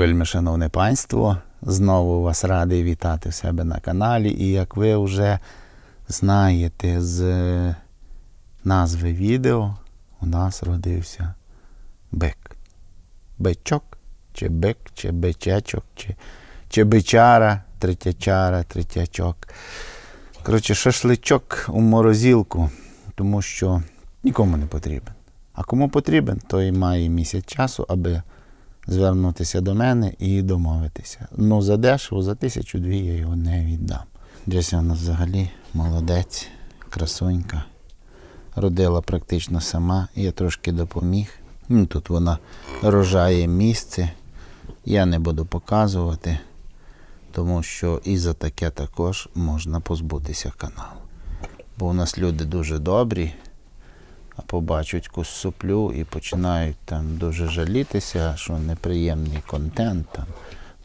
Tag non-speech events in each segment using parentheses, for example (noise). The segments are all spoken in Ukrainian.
Вельми шановне панство, знову вас радий вітати в себе на каналі. І як ви вже знаєте з назви відео, у нас родився бик. Бичок, чи бик, чи бичечок, чи, чи бичара, третячара, третячок. Коротше, шашличок у морозилку, тому що нікому не потрібен. А кому потрібен, той має місяць часу, аби звернутися до мене і домовитися. Ну, за дешево, за тисячу дві я його не віддам. Джеся у взагалі молодець, красунька. Родила практично сама, я трошки допоміг. Ну, Тут вона рожає місце. Я не буду показувати, тому що і за таке також можна позбутися каналу. Бо у нас люди дуже добрі, побачать якусь соплю і починають там дуже жалітися, що неприємний контент, там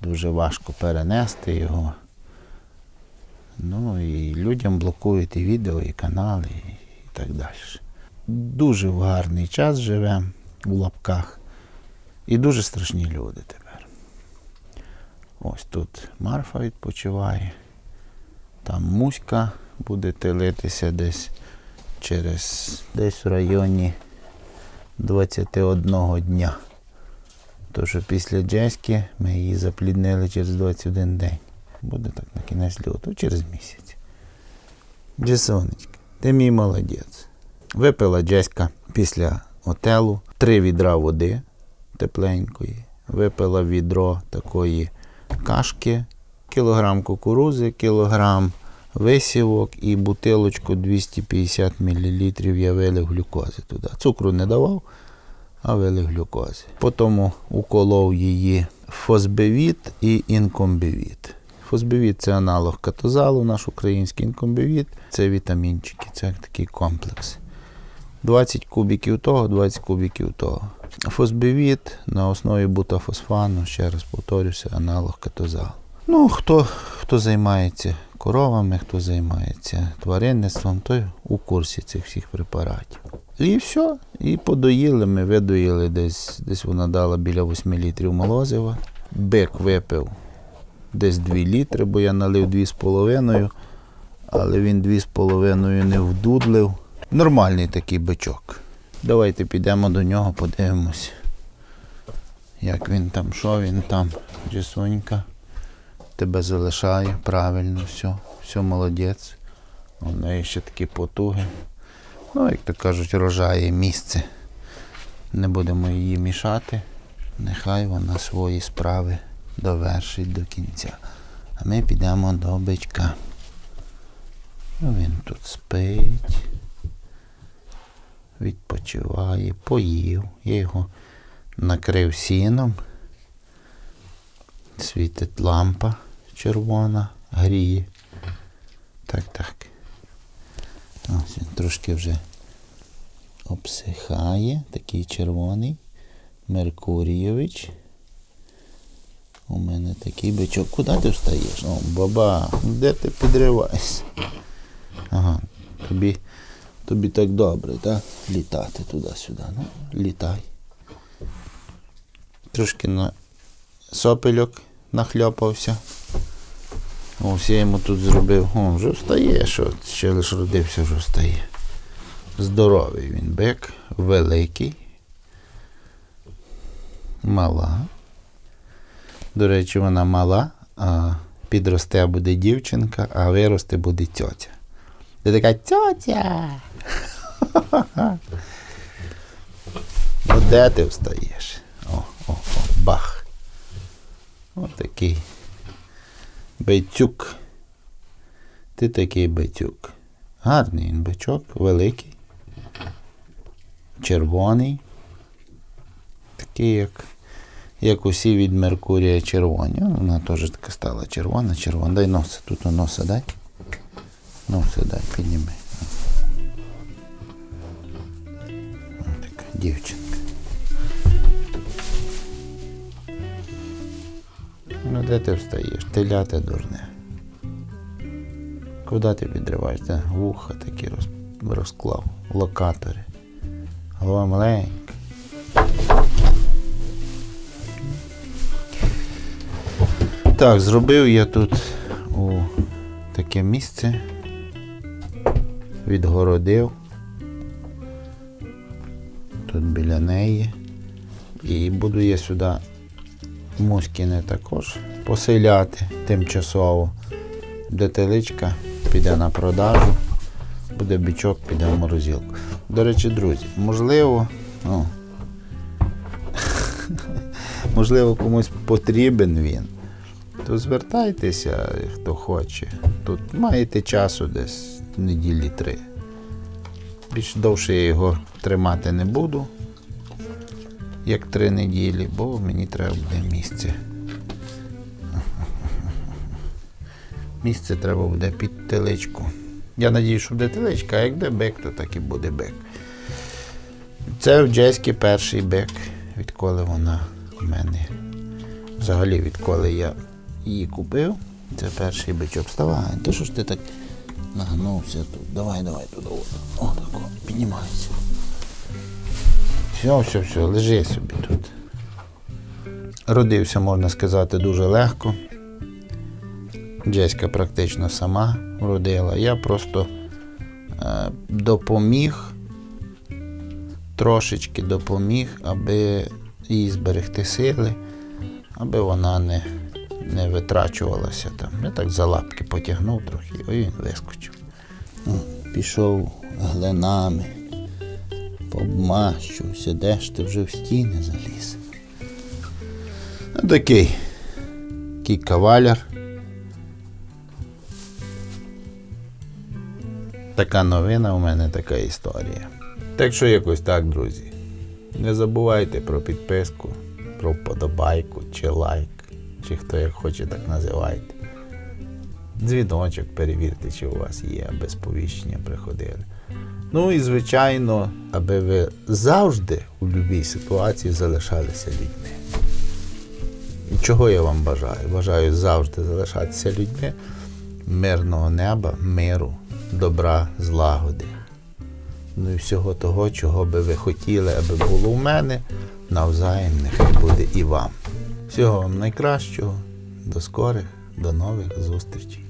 дуже важко перенести його. Ну і людям блокують і відео, і канали, і так далі. Дуже в гарний час живемо у лапках. І дуже страшні люди тепер. Ось тут Марфа відпочиває. Там Муська буде телитися десь через десь в районі 21 дня. Тож після Джеськи ми її запліднили через 21 день. Буде так на кінець лютого, через місяць. Джесонечка, ти мій молодець. Випила Джеська після отелу три відра води тепленької. Випила відро такої кашки, кілограм кукурузи, кілограм висівок і бутилочку 250 мл я вилив глюкози туди. Цукру не давав, а вилив глюкози. Потім уколов її фосбевіт і інкомбевіт. Фосбевіт це аналог катозалу, наш український інкомбевіт це вітамінчики, це такий комплекс. 20 кубіків того, 20 кубіків того. Фосбевіт на основі бутафосфану, ще раз повторюся, аналог катозалу. Ну, хто, хто займається коровами, хто займається тваринництвом, той у курсі цих всіх препаратів. І все. І подоїли ми, видоїли десь, десь вона дала біля 8 літрів молозива. Бик випив десь 2 літри, бо я налив 2,5, але він 2,5 не вдудлив. Нормальний такий бичок. Давайте підемо до нього, подивимось, як він там, що він там, Джесонька. Тебе залишає, правильно, все, все молодець. У неї ще такі потуги. Ну, як то кажуть, рожає місце. Не будемо її мішати. Нехай вона свої справи довершить до кінця. А ми підемо до бичка. Ну, Він тут спить, відпочиває, поїв. Я його накрив сіном. Світить лампа червона, гріє. Так, так. Ось він трошки вже обсихає. Такий червоний. Меркурійович. У мене такий бичок. Куди ти встаєш? О, баба, де ти підриваєшся? Ага, тобі, тобі так добре, так? Літати туди-сюди. Ну, літай. Трошки на сопельок нахльопався. Ось я йому тут зробив. О, вже встає, що ще лише родився, вже встає. Здоровий він бик, великий, мала. До речі, вона мала, а підросте буде дівчинка, а виросте буде тьотя. Ти така тьотя. (laughs) Ну де ти встаєш? О, о, о, бах. Ось такий бейцюк. Ти такий бейцюк. Гарний він бичок, великий, червоний. Такий, як, як усі від Меркурія червоні. Вона теж така стала червона, червона. Дай носа, тут у носа дай. Носа дай, підніми. Ось така дівчинка. Ну де ти встаєш? Теляте дурне. Куди ти підриваєш? Вуха такі роз, розклав, локатори. Голова маленька. так, зробив я тут у таке місце. Відгородив. Тут біля неї. І буду я сюди мускіни також поселяти тимчасово. Де теличка піде на продажу, буде бічок, піде в морозилку. До речі, друзі, можливо, ну, (laughs) можливо, комусь потрібен він, то звертайтеся, хто хоче. Тут маєте часу десь неділі три. Більш довше я його тримати не буду, як три неділі, бо мені треба буде місце. Місце треба буде під теличку. Я надію, що буде теличка, а як буде бек, то так і буде бек. Це в Джеськи перший бек, відколи вона в мене. Взагалі, відколи я її купив. Це перший бичок. Вставай, ти що ж ти так нагнувся тут? Давай, давай туди. О, так, піднімайся. Все, все, все, лежи собі тут. Родився, можна сказати, дуже легко. Джеська практично сама родила. Я просто е, допоміг, трошечки допоміг, аби їй зберегти сили, аби вона не, не витрачувалася там. Я так за лапки потягнув трохи, і він вискочив. Пішов глинами, побмащувся, де ж ти вже в стіни заліз. Ну, такий, такий каваляр. Така новина у мене така історія. Так що якось так, друзі. Не забувайте про підписку, про вподобайку чи лайк, чи хто як хоче, так називайте. Дзвіночок перевірте, чи у вас є, аби сповіщення приходили. Ну і звичайно, аби ви завжди у будь-якій ситуації залишалися людьми. І чого я вам бажаю? Бажаю завжди залишатися людьми, мирного неба, миру, добра, злагоди. Ну і всього того, чого би ви хотіли, аби було у мене, навзаєм нехай буде і вам. Всього вам найкращого, до скорих, до нових зустрічей.